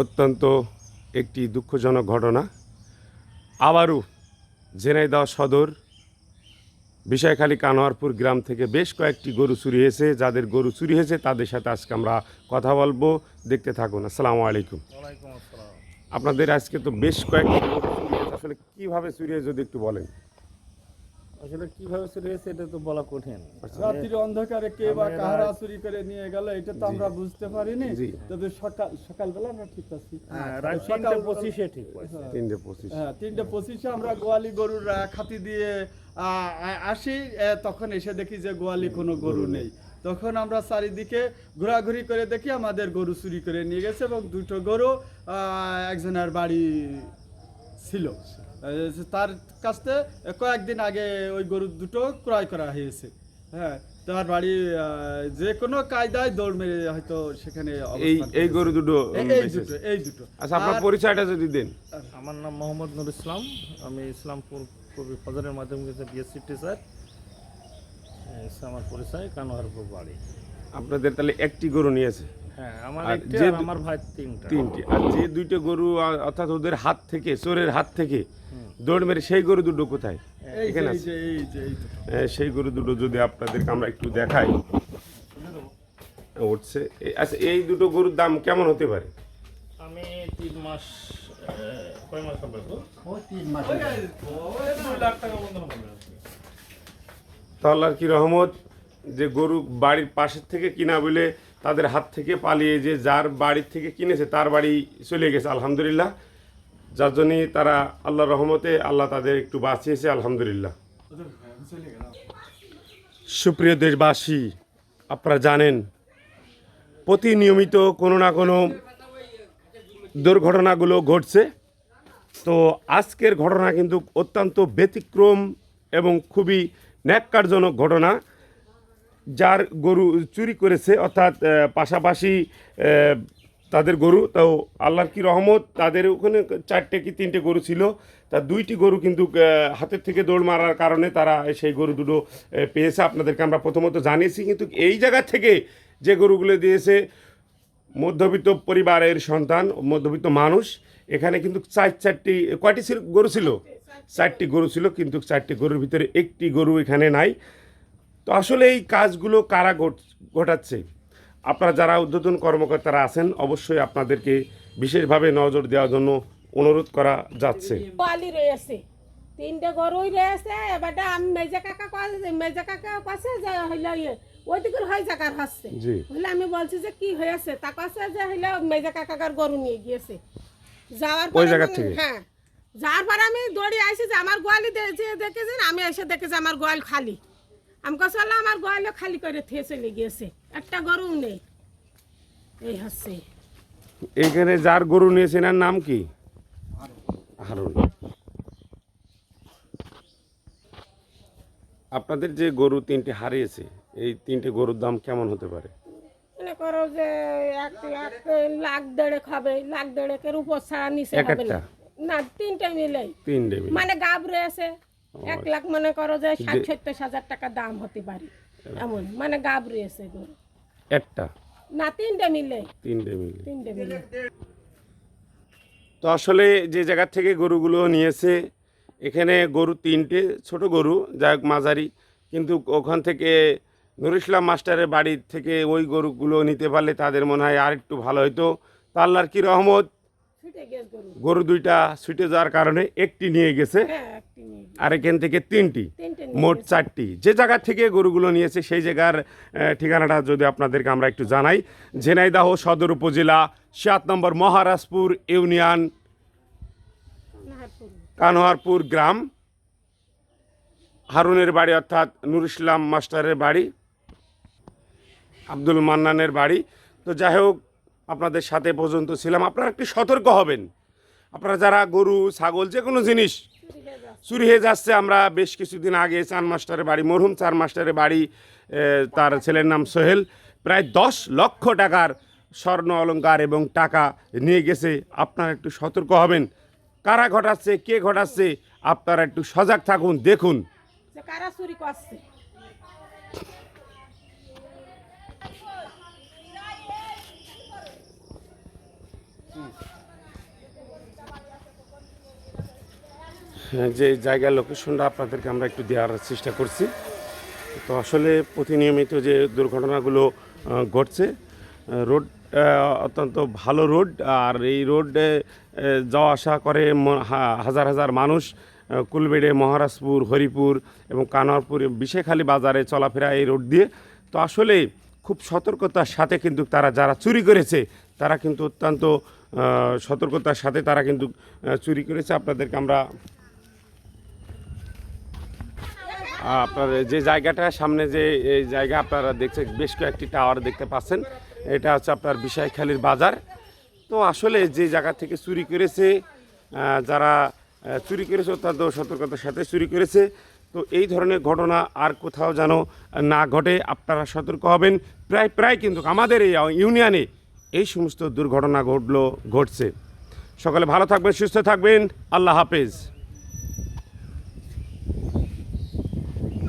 অত্যন্ত একটি দুঃখজনক ঘটনা। আবারও ঝিনাইদহ সদর বিষয়খালী কানোয়ারপুর গ্রাম থেকে বেশ কয়েকটি গরু চুরি হয়েছে। যাদের গরু চুরি হয়েছে তাদের সাথে আজকে আমরা কথা বলব। দেখতে থাকুন। আসসালামু আলাইকুম। আপনাদের আজকে তো বেশ কয়েকটি গরু চুরি হয়েছে। আসলে কীভাবে চুরি হয়েছে যদি একটু বলেন? আসলে কীভাবে চুরি হয়েছে এটা তো বলা কঠিন। রাত্রির অন্ধকারে কে বা কাহারা চুরি করে নিয়ে গেল এটা তো আমরা বুঝতে পারিনি। তবে সকাল সকালবেলা আমরা ঠিক আছি। হ্যাঁ, সকাল- পঁচিশে ঠিক তিনটে পঁচিশ। হ্যাঁ তিনটে পঁচিশে আমরা গোয়ালি গরুর খাতি দিয়ে আসি তখন এসে দেখি যে গোয়ালি কোনো গরু নেই। তখন আমরা চারিদিকে ঘোরাঘুরি করে দেখি আমাদের গরু চুরি করে নিয়ে গেছে এবং দুটো গরু আহ, একজনের বাড়ি ছিল। তার কাছে কয়েকদিন আগে ওই গরু দুটো ক্রয় করা হয়েছে। হ্যাঁ তার বাড়ি যে কোনো কায়দায় দৌড় মেরে হয়তো সেখানে এই এই গরু দুটো এই- এই দুটো এই দুটো। আচ্ছা আপনার পরিচয়টা যদি দেন। আমার নাম মোহাম্মদ নুর ইসলাম। আমি ইসলামপুর কবি ফজরের মাধ্যমিক বিএসসি টিচার আমার পরিচয় কানোয়ারপুর বাড়ি। আপনাদের তাহলে একটি গরু নিয়েছে? হ্যাঁ তিনটা। তিনটি। আর যে দুইটা গরু অর্থাৎ ওদের হাত থেকে চোরের হাত থেকে। দৌড় মেরে সেই গরু দুটো কোথায়? এখানে সেই গরু দুটো যদি আপনাদেরকে আমরা একটু দেখাই। উঠছে। আচ্ছা এই দুটো গরুর দাম কেমন হতে পারে? আমি তিন মাস কয়? লাখ টাকা। তাহলে আর কি রহমত যে গরু বাড়ির পাশের থেকে কিনা বলে তাদের হাত থেকে পালিয়ে যে যার বাড়ির থেকে কিনেছে, তার বাড়ি চলে গেছে, আলহামদুলিল্লাহ। যার জন্যই তারা আল্লাহর রহমতে আল্লাহ তাদের একটু বাঁচিয়েছে, আলহামদুলিল্লাহ। সুপ্রিয় দেশবাসী, আপনারা জানেন, প্রতিনিয়মিত কোনো না কোনো দুর্ঘটনাগুলো ঘটছে। তো আজকের ঘটনা কিন্তু অত্যন্ত ব্যতিক্রম এবং খুবই ন্যাক্কারজনক ঘটনা। যার গরু চুরি করেছে অর্থাৎ পাশাপাশি তাদের গরু তাও আল্লাহর কি রহমত তাদের ওখানে চারটে কি তিনটে গরু ছিল তা দুইটি গরু কিন্তু হাতের থেকে দৌড় মারার কারণে তারা সেই গরু দুটো পেয়েছে। আপনাদেরকে আমরা প্রথমত জানিয়েছি কিন্তু এই জায়গা থেকে যে গরুগুলো দিয়েছে মধ্যবিত্ত পরিবারের সন্তান মধ্যবিত্ত মানুষ এখানে কিন্তু চার চারটি কয়টি ছিল গরু ছিল? চারটি গরু ছিল কিন্তু চারটি গরুর ভিতরে একটি গরু এখানে নাই। তো আসলে এই কাজগুলো কারা ঘট- ঘটাচ্ছে? আপনারা যারা উদ্বোধন কর্মকর্তারা আছেন অবশ্যই আপনাদেরকে বিশেষভাবে নজর দেওয়ার জন্য অনুরোধ করা যাচ্ছে। তিনটে গরুই রয়েছে এবারটা আমি মেজা কাকা মেজা কাকা কাছে যে হইল ইয়ে ওই দিকে হয় জায়গার হচ্ছে। হলে আমি বলছি যে কি হয়েছে তা কাছে যে হইল মেজা কাকাকার গরু নিয়ে গিয়েছে। যাওয়ার ওই পরে জায়গা থেকে? হ্যাঁ। যাওয়ার পরে আমি দৌড়ে আসি যে আমার গোয়ালি দে- যে দেখেছি আমি এসে দেখেছি আমার গোয়াল খালি। আমি আমার গোয়ালও খালি করে থিয়ে চলে গিয়েছে। একটা গরু নেই। এই হচ্ছে। এখানে যার গরু নিয়েছেন এর নাম কি? হারুন। আপনাদের যে গরু তিনটে হারিয়েছে এই তিনটে গরুর দাম কেমন হতে পারে? মনে করো যে এক লাখ লাখ দেড়েক হবে। লাখ দেড়েকের উপর ছাড়া নিচে এক হবে না। তিনটে মিলে তিনটে মানে গাব রয়েছে। এক লাখ মনে করো যে ষাট সত্তর হাজার টাকা দাম হতে পারে। এমন মানে গাব রয়েছে গরু একটা? না তিনটে মিলে। তিনটে মিলে। তিনটে মিলে। তো আসলে যে জায়গা থেকে গরুগুলো নিয়েছে এখানে গরু তিনটে ছোট গরু যাই হোক মাঝারি। কিন্তু ওখান থেকে নুর ইসলাম মাস্টারের বাড়ির থেকে ওই গরুগুলো নিতে পারলে তাদের মনে হয় আর একটু ভালো হতো তা আল্লাহর কি রহমত? গরু দুইটা ছুটে যাওয়ার কারণে একটি নিয়ে গেছে। হ্যাঁ একটি নিয়ে গেছে। আর এখান থেকে তিনটি। মোট চারটি। যে জায়গা থেকে গরুগুলো নিয়েছে সেই জায়গার ঠিকানাটা যদি আপনাদেরকে আমরা একটু জানাই। ঝেনাইদাহ সদর উপজেলা সাত নম্বর মহারাজপুর ইউনিয়ন। কানোয়ারপুর গ্রাম। হারুনের বাড়ি অর্থাৎ নুর ইসলাম মাস্টারের বাড়ি। আব্দুল মান্নানের বাড়ি। তো যাই হোক আপনাদের সাথে পর্যন্ত ছিলাম। আপনারা একটু সতর্ক হবেন। আপনারা যারা গরু, ছাগল যে কোনো জিনিস চুরি হয়ে যাচ্ছে। আমরা বেশ কিছুদিন আগে চার মাস্টারের বাড়ি, মরহুম চার মাস্টারের বাড়ি তার ছেলের নাম সোহেল, প্রায় দশ লক্ষ টাকার স্বর্ণ অলংকার এবং টাকা নিয়ে গেছে। আপনারা একটু সতর্ক হবেন। কারা ঘটাচ্ছে, কে ঘটাচ্ছে, আপনারা একটু সজাগ থাকুন, দেখুন। কারা চুরি করছে? যে জায়গার লোকেশনটা আপনাদেরকে আমরা একটু দেওয়ার চেষ্টা করছি। তো আসলে প্রতিনিয়মিত যে দুর্ঘটনাগুলো ঘটছে রোড অত্যন্ত ভালো রোড আর এই রোডে যাওয়া আসা করে হাজার হাজার মানুষ কুলবেড়ে, মহারাজপুর, হরিপুর এবং কানোয়ারপুর, বিশেখালী বাজারে চলাফেরা এই রোড দিয়ে। তো আসলে খুব সতর্কতার সাথে কিন্তু তারা যারা চুরি করেছে, তারা কিন্তু অত্যন্ত সতর্কতার সাথে তারা কিন্তু চুরি করেছে। আপনাদেরকে আমরা আপনার যে জায়গাটা, সামনে যে এই জায়গা আপনারা দেখছেন, বেশ কয়েকটি টাওয়ার দেখতে পাচ্ছেন। এটা হচ্ছে আপনার বিষয়খালীর বাজার। তো আসলে যে জায়গা থেকে চুরি করেছে যারা চুরি করেছে, অত্যন্ত সতর্কতার সাথে চুরি করেছে। তো এই ধরনের ঘটনা আর কোথাও যেন না ঘটে, আপনারা সতর্ক হবেন। প্রায় প্রায় কিন্তু আমাদের এই ইউনিয়নে এই সমস্ত দুর্ঘটনা ঘটল ঘটছে। সকালে ভালো থাকবেন সুস্থ থাকবেন। আল্লাহ হাফেজ।